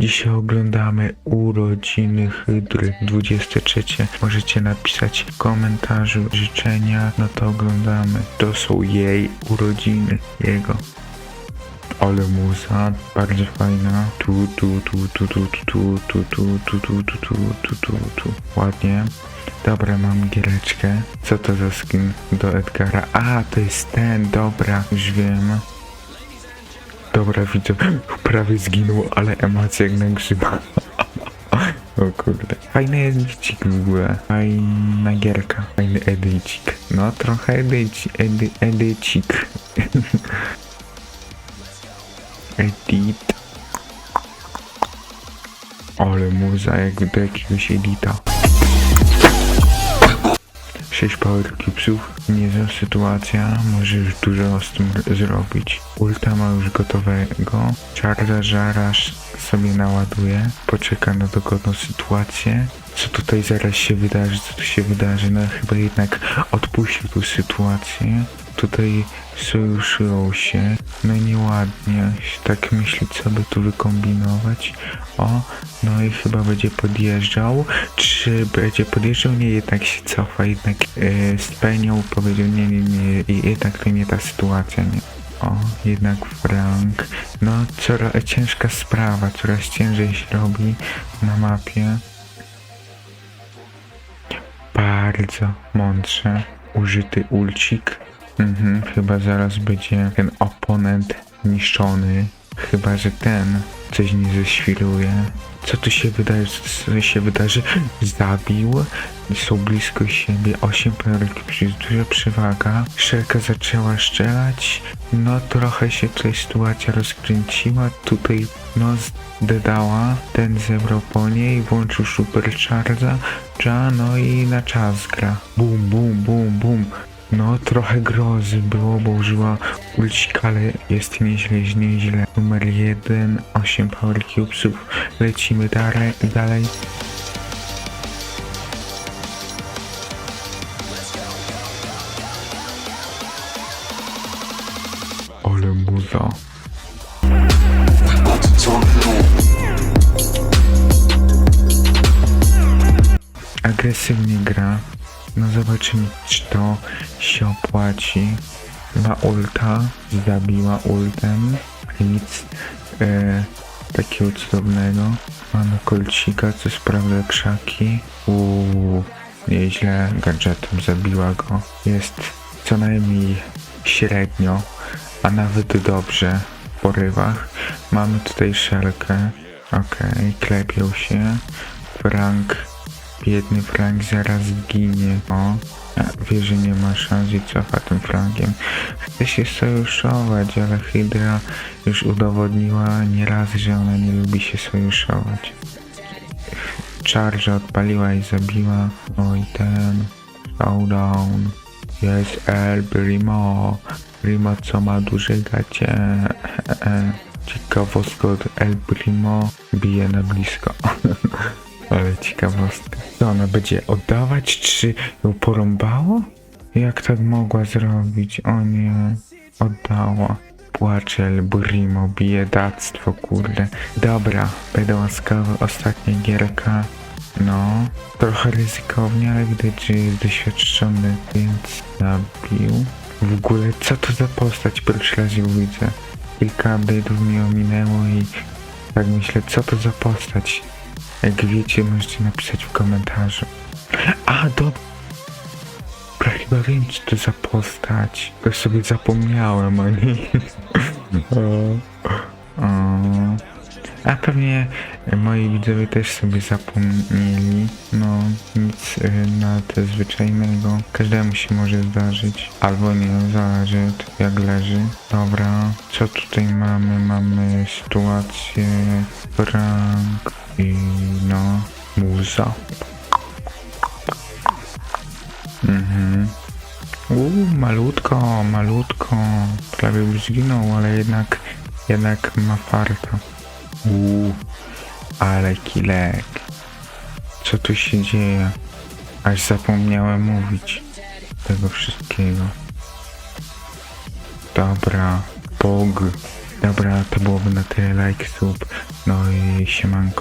Dzisiaj oglądamy urodziny Hydry 23. Możecie napisać w komentarzu życzenia, no to oglądamy. To są jej urodziny, jego. Ale muza, bardzo fajna. Tu, tu, tu, tu, tu, tu, tu, tu, tu, tu, tu, tu, tu, tu, tu. Ładnie. Dobra, mam giereczkę. Co to za skin do Edgara? A, to jest ten, dobra, już wiem. Dobra, widzę, prawie zginął, ale emocja jak na grzyba. O kurde. Fajny edycik w ogóle. Fajna gierka. Fajny edycik. No trochę edyci, edy, edycik. Edit. Ale muza jak do jakiegoś edita. 6 power cubesów, niezła sytuacja, może już dużo z tym zrobić. Ulta ma już gotowego, zaraz sobie naładuje, poczeka na dogodną sytuację. Co tutaj zaraz się wydarzy, co tu się wydarzy? No chyba jednak odpuścił tą sytuację. Tutaj sojuszują się, no nieładnie, tak myśli co by tu wykombinować. O, no i chyba będzie podjeżdżał. Czy będzie podjeżdżał? Nie, jednak się cofa, jednak yy, z Penią powiedział nie, nie, nie, i jednak to nie ta sytuacja, nie. O, jednak Frank. No, coraz ciężka sprawa, coraz ciężej się robi na mapie. Bardzo mądrze użyty ulcik. Mhm, chyba zaraz będzie ten oponent niszczony. Chyba, że ten coś nie zeświruje. Co tu się wydarzy? Co się wydarzy? Zabił. Są blisko siebie. 8 perełek, jest duża przewaga. Szelka zaczęła strzelać. No trochę się tutaj sytuacja rozkręciła. Tutaj no zdedała. Ten zebrał po niej. Włączył supercharge'a. Cza, no i na czas gra. Bum, bum, bum, bum. No, trochę grozy było, bo użyła ulcika, ale jest nieźle, nieźle. Numer jeden, 8 power cubesów. Lecimy dalej, dalej. Ale muza. Agresywnie gra. No zobaczymy, czy to się opłaci. Ma ulta, zabiła ultem. Nic e, takiego cudownego. Mamy kolcika, co sprawdza krzaki. Uuu, nieźle gadżetem zabiła go. Jest co najmniej średnio, a nawet dobrze w porywach. Mamy tutaj szelkę. Okej, klepią się. Frank Biedny Frank zaraz zginie. O, wie, że nie ma szans i cofa tym Frankiem. Chce się sojuszować, ale Hydra już udowodniła nieraz, że ona nie lubi się sojuszować. Charge odpaliła i zabiła. No i ten. Showdown. Jest El Primo. Primo, co ma duże gacie. Ciekawostka od El Primo bije na blisko. Ale ciekawostka. Co ona będzie oddawać, czy ją porąbało? Jak tak mogła zrobić? O nie, oddała. Płacze El Burimo, biedactwo, kurde. Dobra, będę łaskawy, ostatnia gierka. No, trochę ryzykownie, ale widać, że jest doświadczony, więc zabił. W ogóle, co to za postać? Pierwszy raz ją widzę. Kilka update'ów mi ominęło i tak myślę, co to za postać? Jak wiecie, możecie napisać w komentarzu. A, dobra. Chyba wiem, co to za postać. To sobie zapomniałem o niej. A pewnie moi widzowie też sobie zapomnieli. No, nic y, nadzwyczajnego. Każdemu się może zdarzyć. Albo nie, zależy jak leży. Dobra, co tutaj mamy? Mamy sytuację prank i no, muza. Mhm. Uuu, malutko, malutko. Prawie już zginął, ale jednak, jednak ma farta. Uuu, ale kilek. Co tu się dzieje? Aż zapomniałem mówić tego wszystkiego. Dobra, Pog. Dobra, to byłoby na tyle like, sub, no i siemanko.